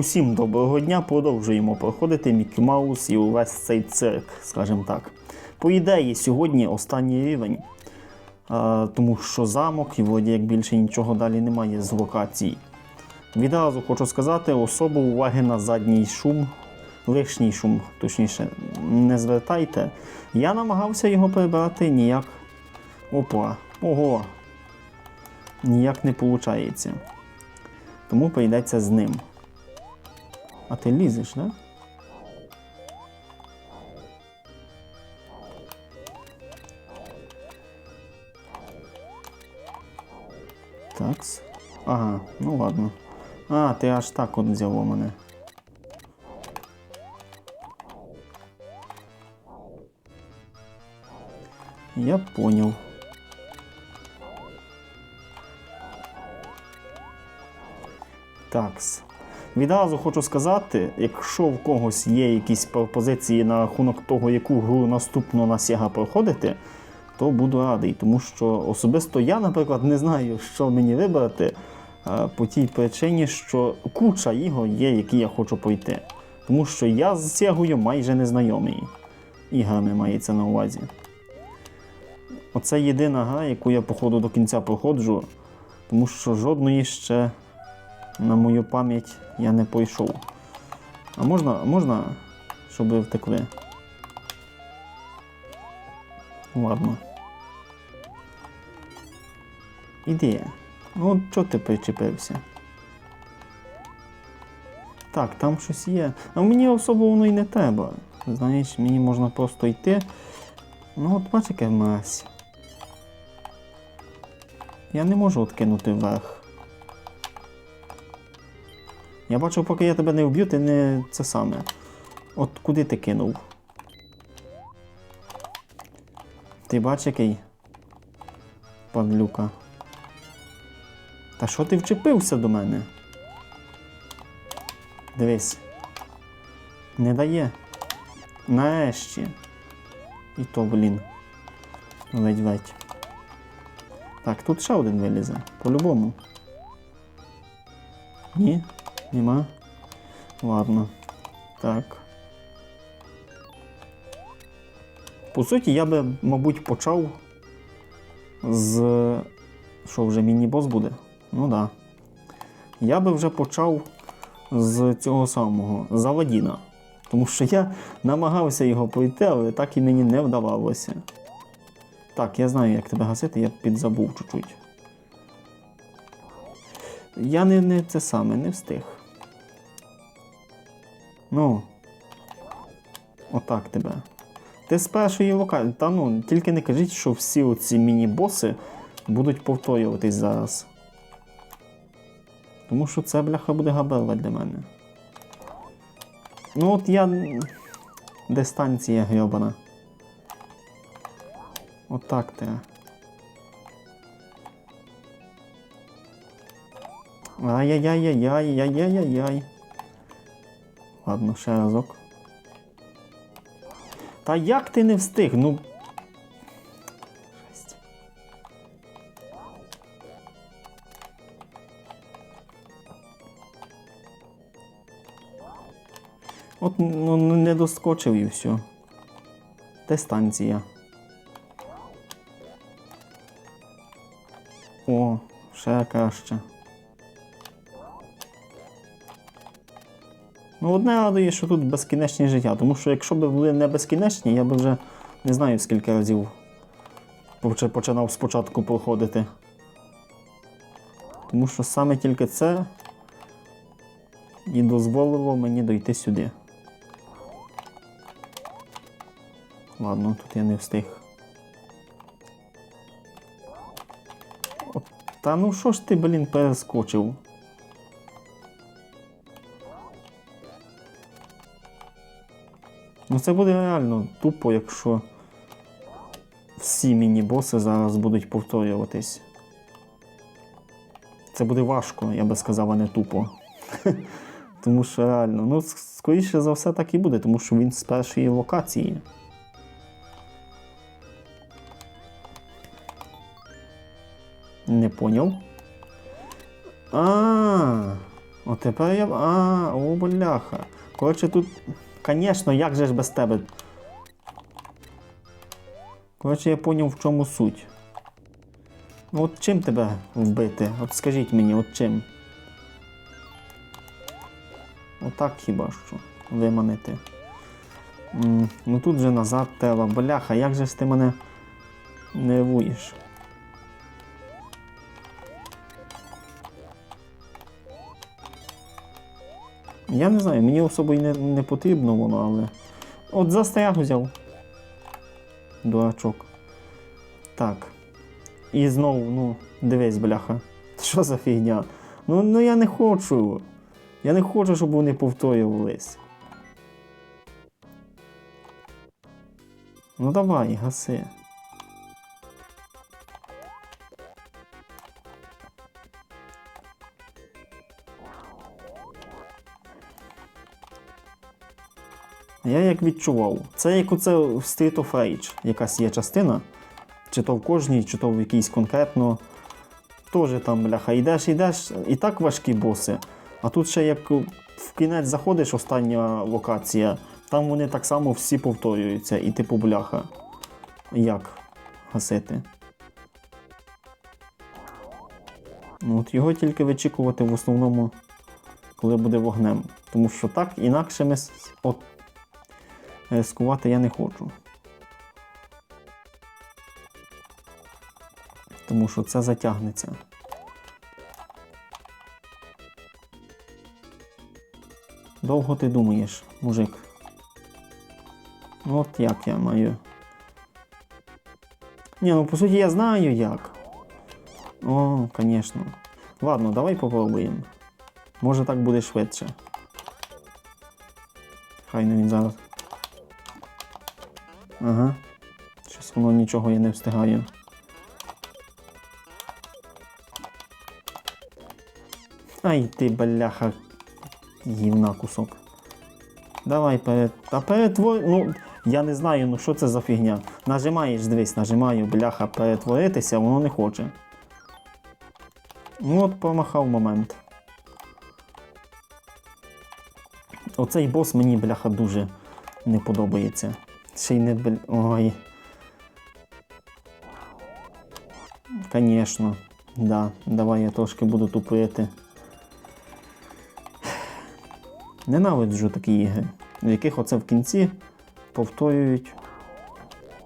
Усім доброго дня, продовжуємо проходити Мікі Маус і увесь цей цирк, скажімо так. По ідеї, сьогодні останній рівень, а, тому що замок і вроді як більше нічого далі немає з локацій. Відразу хочу сказати, особу уваги на задній шум, лишній шум, точніше, не звертайте. Я намагався його прибрати ніяк. Опа, ого. Ніяк не виходить. Тому прийдеться з ним. А ти лізеш, да? Такс. Ага, ну ладно. А, ти аж так от взяв у мене. Я поняв. Такс. Відразу хочу сказати, якщо в когось є якісь пропозиції на рахунок того, яку гру наступну на Sega проходити, то буду радий. Тому що особисто я, наприклад, не знаю, що мені вибрати е, по тій причині, що куча ігор є, які я хочу пройти. Тому що я з Сегою майже не знайомий. Іграми мається на увазі. Оце єдина гра, яку я, походу, до кінця проходжу, тому що жодної ще на мою пам'ять я не пройшов. А можна, можна, щоб ви втекли? Ладно. Іди. Ну, чого ти причепився? Так, там щось є. А мені особо воно і не треба. Знаєш, мені можна просто йти. Ну, от бач, яке мразь. Я не можу откинути вверх. Я бачу, поки я тебе не вб'ю, ти не це саме. От куди ти кинув? Ти бач який? Падлюка. Та що ти вчепився до мене? Дивись. Не дає. Нарешті. І то, блін. Ледь-ледь. Так, тут ще один вилізе. По-любому. Ні? Нема? Ладно. Так. По суті, я би, мабуть, почав з. Що вже міні-бос буде? Ну да. Я би вже почав з цього самого з. Тому що я намагався його пройти, але так і мені не вдавалося. Так, я знаю, як тебе гасити, я підзабув чуть-чуть. Я не, не це саме, не встиг. Ну. Отак тебе. Ти з першої локації. Та ну, тільки не кажіть, що всі оці міні-боси будуть повторюватись зараз. Тому що це бляха буде габела для мене. Ну от я. Дистанція грьобана. Отак ти. Ай-яй-яй-яй-яй-яй-яй-яй. Ладно, ще разок. Та як ти не встиг? Ну. От ну, не доскочив і все. Де станція? О, ще краще. Ну, одне радує, що тут безкінечні життя, тому що якщо б були не безкінечні, я б вже не знаю скільки разів починав спочатку проходити. Тому що саме тільки це і дозволило мені дойти сюди. Ладно, тут я не встиг. От, та ну що ж ти, блін, перескочив? Це буде реально тупо, якщо всі міні-боси зараз будуть повторюватись. Це буде важко, я би сказав, а не тупо. Тому що реально, ну, скоріше за все так і буде, тому що він з першої локації. Не поняв. А, О, тепер я. А, о, бляха. Коротше, тут. Звісно, як же ж без тебе. Коротше, я поняв, в чому суть. Ну от чим тебе вбити? От скажіть мені, от чим? Отак хіба що виманити. Ну тут же назад треба. Бляха, як же ж ти мене нервуєш? Я не знаю, мені особо й не, не потрібно воно, але. От застряг взяв. Дурачок. Так. І знову, ну, дивись, бляха. Що за фігня? Ну, ну я не хочу. Я не хочу, щоб вони повторювались. Ну давай, гаси. Я як відчував. Це як оце Street of Rage якась є частина. Чи то в кожній, чи то в якійсь конкретно. Тоже там, бляха, йдеш, йдеш, і так важкі боси. А тут ще як в кінець заходиш, остання локація, там вони так само всі повторюються, і типу бляха. Як гасити? Ну, от його тільки вичікувати в основному, коли буде вогнем. Тому що так, інакше ми от, рискувати я не хочу. Тому що це затягнеться. Довго ти думаєш, мужик? Ну, От як я маю. Ні, ну по суті я знаю як. О, звісно. Ладно, давай попробуємо. Може так буде швидше. Хай не він зараз. Ага. Щось воно нічого я не встигаю. Ай ти, бляха, гівна кусок. Давай перед. Та перетвор. Ну, я не знаю, ну що це за фігня. Нажимаєш, дивись, нажимаю, бляха, перетворитися, воно не хоче. Ну от помахав момент. Оцей бос мені, бляха, дуже не подобається. Ще не бл... Ой. Конечно. Да, давай я трошки буду тупити. Ненавиджу такі ігри, в яких оце в кінці повторюють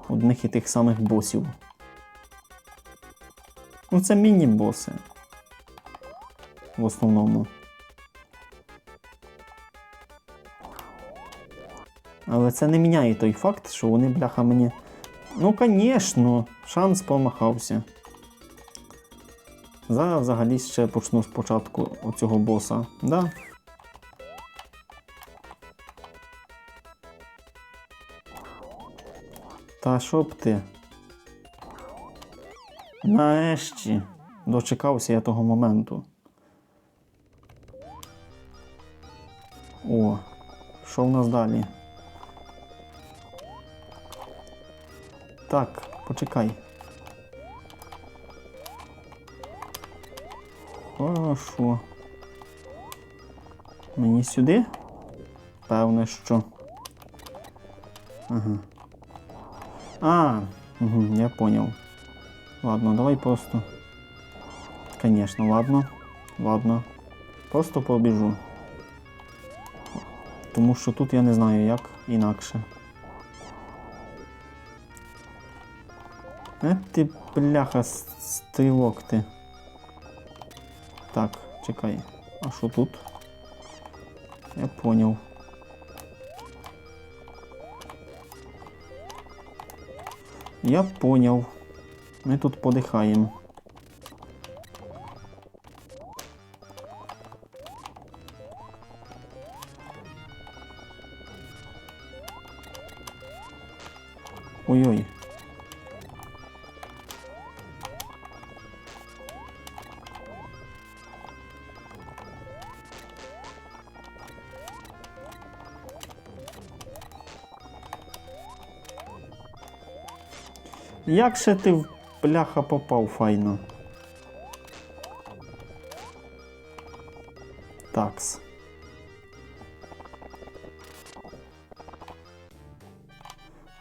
одних і тих самих босів. Ну, це міні-боси. В основному. Але це не міняє той факт, що вони, бляха, мені. Ну, звісно, шанс помахався. Зараз взагалі ще почну спочатку оцього боса. Да? Та що ти? Нарешті дочекався я того моменту. О, що в нас далі? Так, почекай. Хорошо. Мені сюди? Певне, що. Ага. А, угу, я понял. Ладно, давай просто. Конечно, ладно. Ладно. Просто побіжу. Тому що тут я не знаю як інакше. Е, ти бляха стрілок ти. Так, чекай. А що тут? Я поняв. Я поняв. Ми тут подихаємо. Ой-ой. Як ще ти в бляха попав файно? Так. Макс.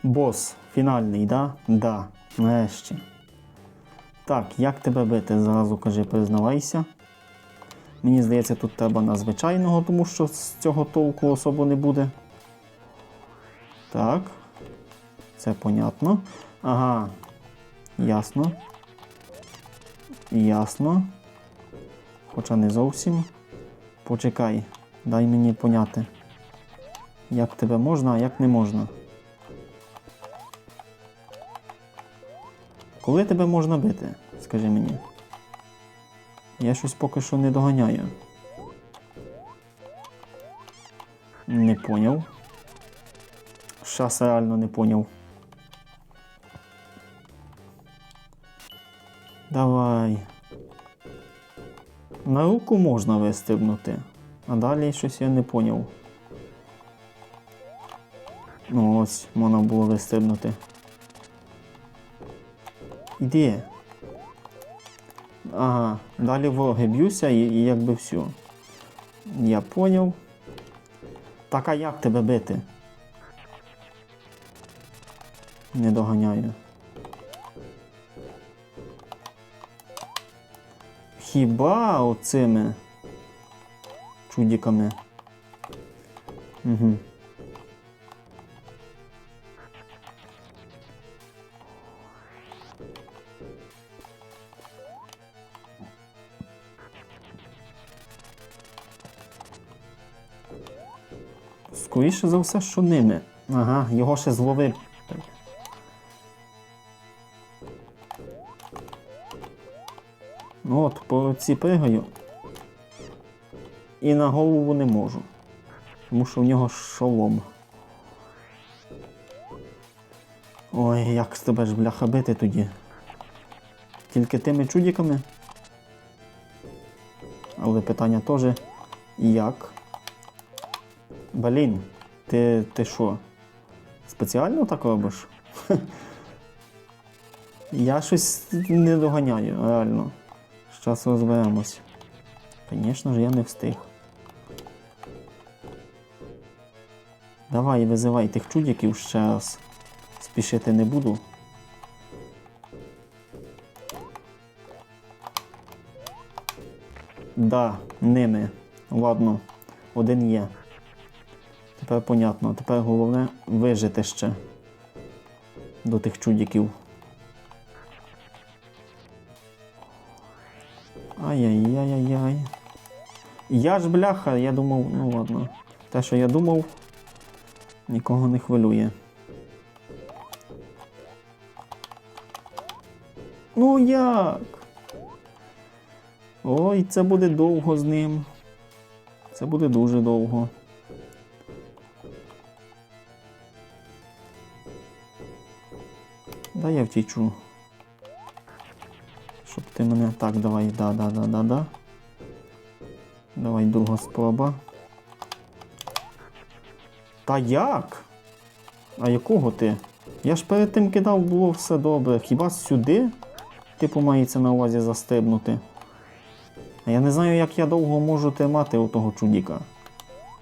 Бос фінальний, да? Да. Нарешті. Так, як тебе бити? Зразу кажи, признавайся. Мені здається, тут треба на звичайного, тому що з цього толку особо не буде. Так. Це понятно. Ага. Ясно. Ясно. Хоча не зовсім. Почекай, дай мені поняти. Як тебе можна, а як не можна. Коли тебе можна бити? Скажи мені. Я щось поки що не доганяю. Не поняв. Щас реально не поняв. Давай. На руку можна вистрибнути, а далі щось я не поняв. Ну ось, можна було вистрибнути. Іди. Ага, далі вороги б'юся і, і якби все. Я поняв. Так а як тебе бити? Не доганяю. Хіба оцими чудиками? Угу. Скоріше за все, що ними. Ага, його ще зловив. От, по ці пригаю. І на голову не можу. Тому що в нього шолом. Ой, як з тебе ж бляха бити тоді. Тільки тими чудиками. Але питання теж як? Блін, ти, ти що? Спеціально так робиш? Я щось не доганяю, реально. Зараз розберемось. Звісно ж, я не встиг. Давай, визивай тих чудиків ще раз. Спішити не буду. Да, ними. Ладно, один є. Тепер понятно. Тепер головне вижити ще до тих чудиків. Ай-яй-яй-яй-яй. Я ж бляха, я думав, ну ладно. Те, що я думав, нікого не хвилює. Ну як? Ой, це буде довго з ним. Це буде дуже довго. Да я втічу. Ти мене. Так, давай, да, да, да, да, да. Давай друга спроба. Та як? А якого ти? Я ж перед тим кидав, було все добре. Хіба сюди? Типу мається на увазі застебнути. А я не знаю, як я довго можу тримати у того чудіка.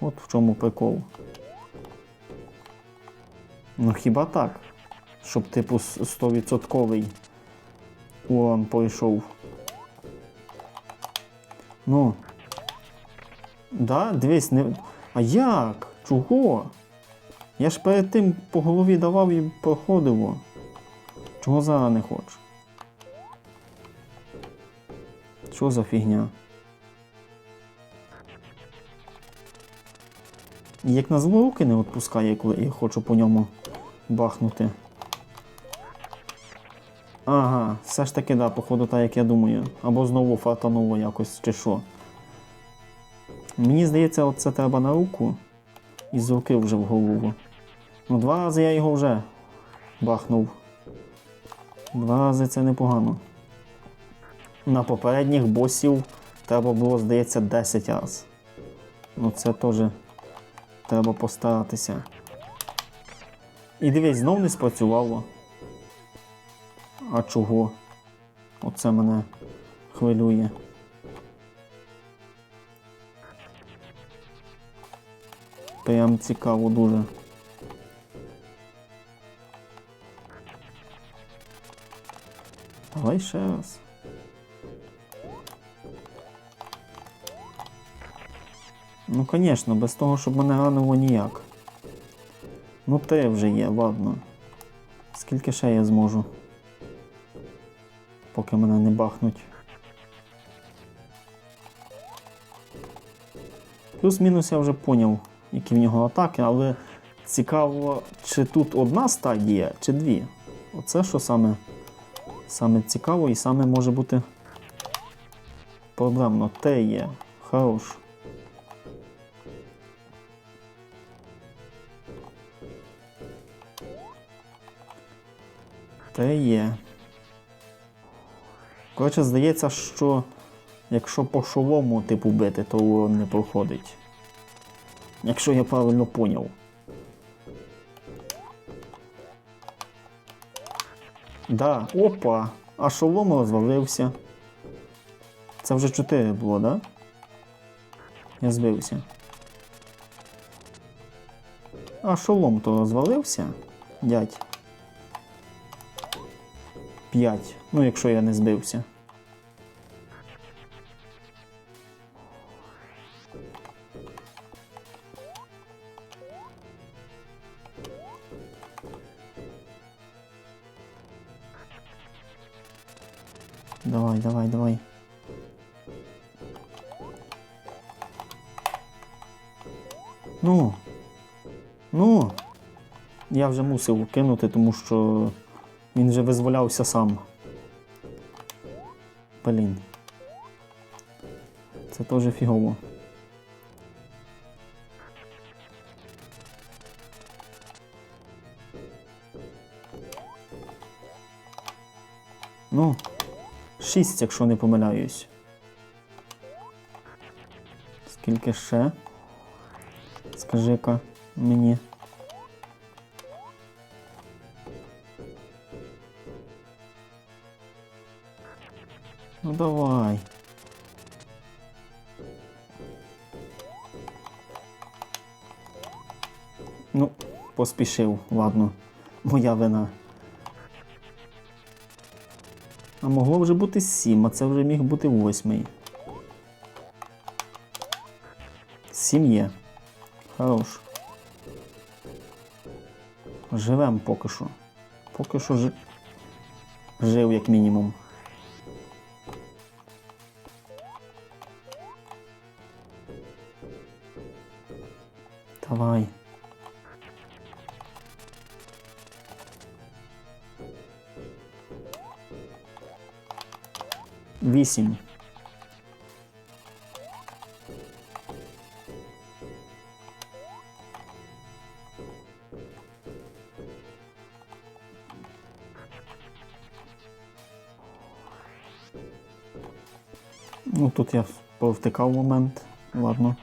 От в чому прикол. Ну хіба так? Щоб, типу, 100% урон пройшов. Ну. Да, дивись, не. А як? Чого? Я ж перед тим по голові давав і проходило. Чого зараз не хочу? Що за фігня? Як назло руки не відпускає, коли я хочу по ньому бахнути. Ага, все ж таки, да, походу, так як я думаю. Або знову фартануло якось, чи що. Мені здається, от це треба на руку і з руки вже в голову. Ну, два рази я його вже бахнув. Два рази це непогано. На попередніх босів треба було, здається, 10 разів. Ну це теж треба постаратися. І дивись, знов не спрацювало. А чого? Оце мене хвилює. Прям цікаво дуже. Давай ще раз. Ну, звісно, без того, щоб мене ранило ніяк. Ну, те вже є, ладно. Скільки ще я зможу? Поки мене не бахнуть. Плюс-мінус я вже поняв, які в нього атаки, але цікаво, чи тут одна стадія, чи дві. Оце що саме, саме цікаво і саме може бути проблемно. Те є. Хорош. Те є. Коротше, здається, що якщо по шолому типу бити, то урон не проходить. Якщо я правильно поняв. Да, опа! А шолом розвалився. Це вже 4 було, да? Я збився. А шолом то розвалився, дядь. 5. Ну, якщо я не збився. Давай, давай, давай. Ну. Ну. Я вже мусив кинути, тому що він вже визволявся сам. Блін. Це теж фігово. Ну, шість, якщо не помиляюсь. Скільки ще? Скажи-ка мені. Давай. Ну, поспішив, ладно. Моя вина. А могло вже бути сім, а це вже міг бути восьмий. Сім є. Хорош. Живем поки що. Поки що жи... жив як мінімум. 8. Ну, тут я повтикав момент, ладно.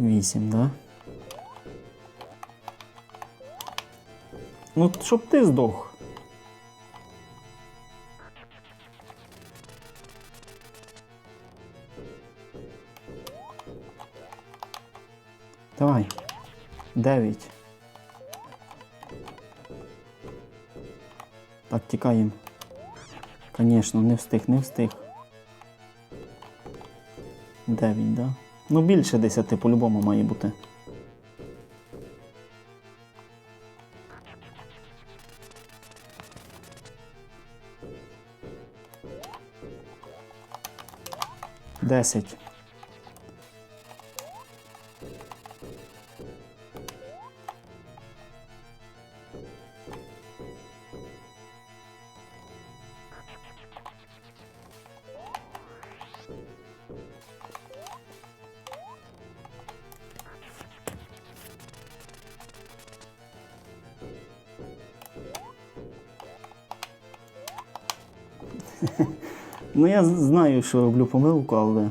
вісім, да? Ну, щоб ти здох. 9. Так, тікаємо. Звісно, не встиг, не встиг. 9, да? Ну, більше 10 по-любому має бути. Десять. Ну, я знаю, що роблю помилку, але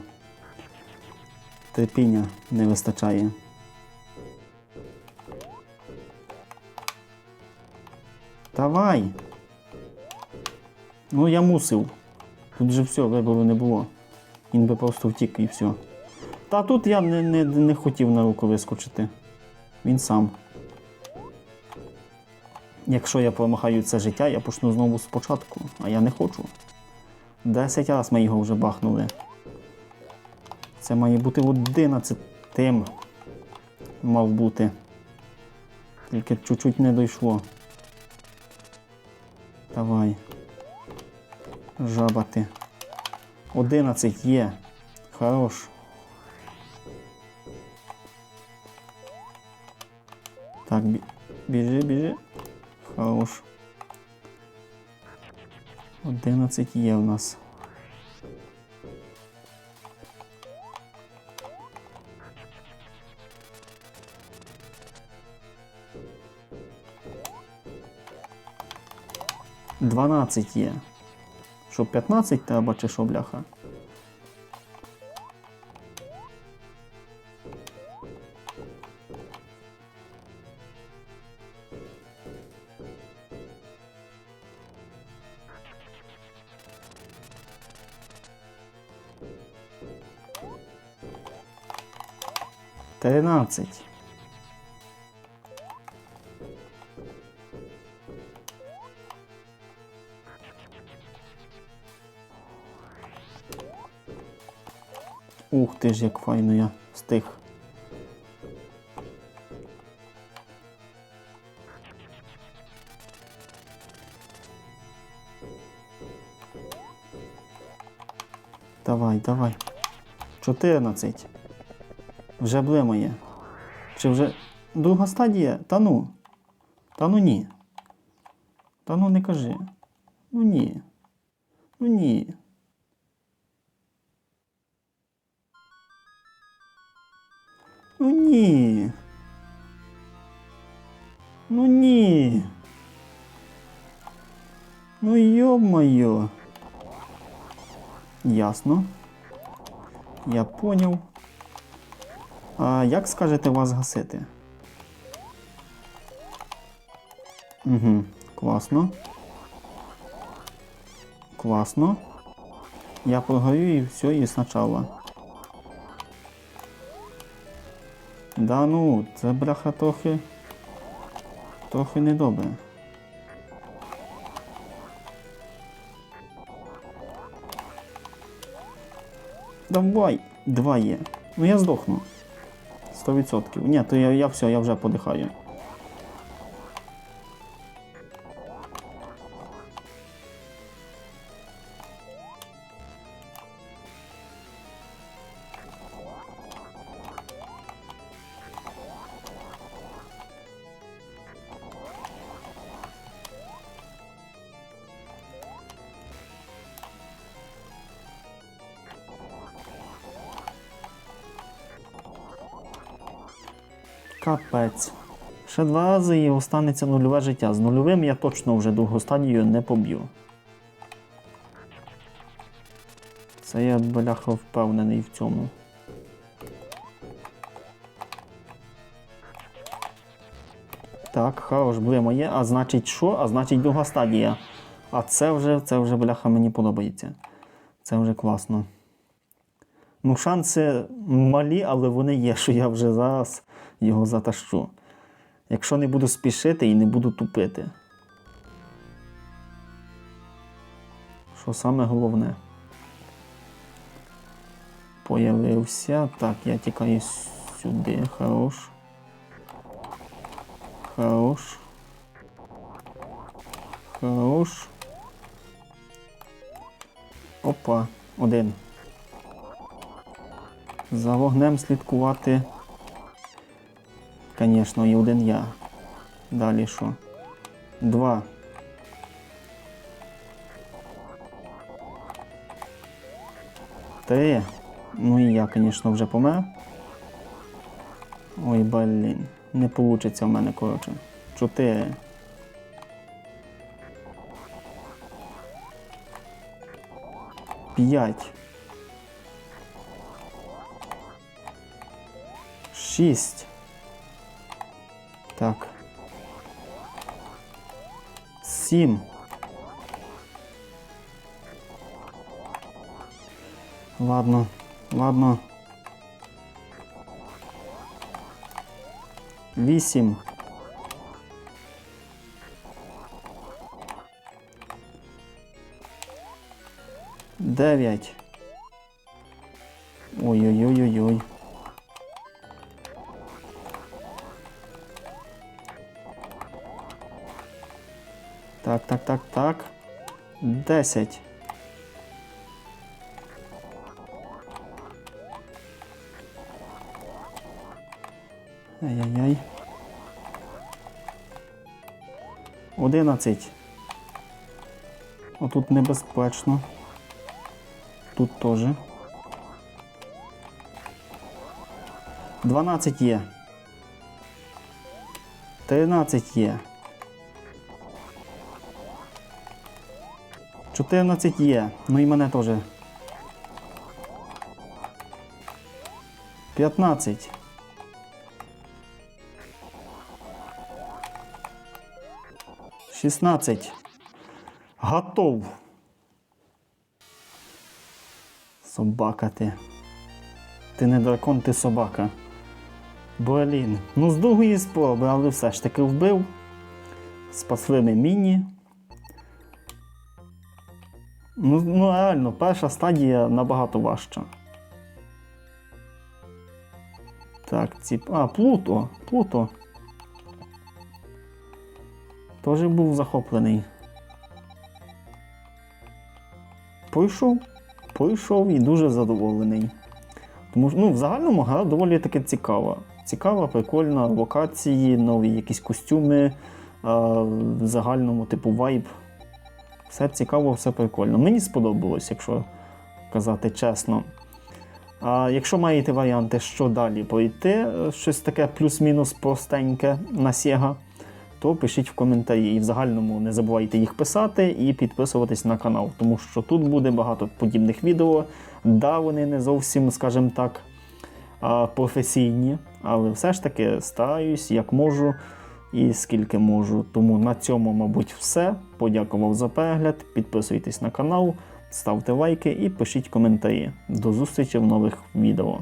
терпіння не вистачає. Давай. Ну, я мусив. Тут же все, вибору не було. Він би просто втік і все. Та тут я не, не, не хотів на руку вискочити. Він сам. Якщо я промахаю це життя, я почну знову спочатку, а я не хочу. Десять раз ми його вже бахнули. Це має бути одинадцятим. Мав бути. Тільки чуть-чуть не дійшло. Давай. Жабати. Одинадцять є. Хорош. Так, біжи, біжи. Хорош. 11 є в нас. Дванадцять є. Що 15 треба чи що, бляха? Тринадцять. Ух ти ж, як файно я встиг. Давай, давай. 14. Вже блимає. Чи вже друга стадія? Та ну. Та ну ні. Та ну не кажи. Ну ні. Ну ні. Ну ні. Ну ні. Ну йо-моє. Ясно. Я поняв. А як скажете вас гасити? Угу, класно. Класно. Я прогорю і все, і спочатку. Да ну, це бляха трохи. Трохи недобре. Давай, два є. Ну я здохну. 100%. Ні, то я, я все, я вже подихаю. Капець. Ще два рази і останеться нульове життя. З нульовим я точно вже другу стадію не поб'ю. Це я бляха впевнений в цьому. Так, хорош, блимо є. А значить що? А значить друга стадія. А це вже, це вже бляха мені подобається. Це вже класно. Ну, шанси малі, але вони є, що я вже зараз його затащу. Якщо не буду спішити і не буду тупити. Що саме головне? Появився. Так, я тікаю сюди. Хорош. Хорош. Хорош. Опа, один. За вогнем слідкувати. Звісно, і один я. Далі що? Два. Три. Ну і я, звісно, вже помер. Ой, блін. Не вийде в мене, коротше. Чотири. П'ять. Шість. Так. Сім. Ладно, ладно. Вісім. Дев'ять. Ой-ой-ой-ой-ой. Так, так, так, так. Десять. Ай-яй-яй. Одинадцять. Отут небезпечно. Тут теж. 12 є. 13 є. 14 є. Ну і мене теж. 15. Шістнадцять. Готов. Собака ти. Ти не дракон, ти собака. Блін. Ну, з другої спроби, але все ж таки вбив. Спасли ми міні. Ну, ну реально, перша стадія набагато важча. Так, ці. А, Плуто. Плуто. Теж був захоплений. Пройшов, пройшов і дуже задоволений. Тому що ну, в загальному гра доволі таки цікава. Цікава, прикольна, локації, нові якісь костюми, в загальному типу вайб. Все цікаво, все прикольно. Мені сподобалось, якщо казати чесно. А якщо маєте варіанти, що далі пройти, щось таке плюс-мінус простеньке на Sega, то пишіть в коментарі. І в загальному не забувайте їх писати і підписуватись на канал, тому що тут буде багато подібних відео. Да, вони не зовсім, скажімо так, професійні, але все ж таки стараюсь, як можу і скільки можу. Тому на цьому, мабуть, все. Подякував за перегляд. Підписуйтесь на канал, ставте лайки і пишіть коментарі. До зустрічі в нових відео.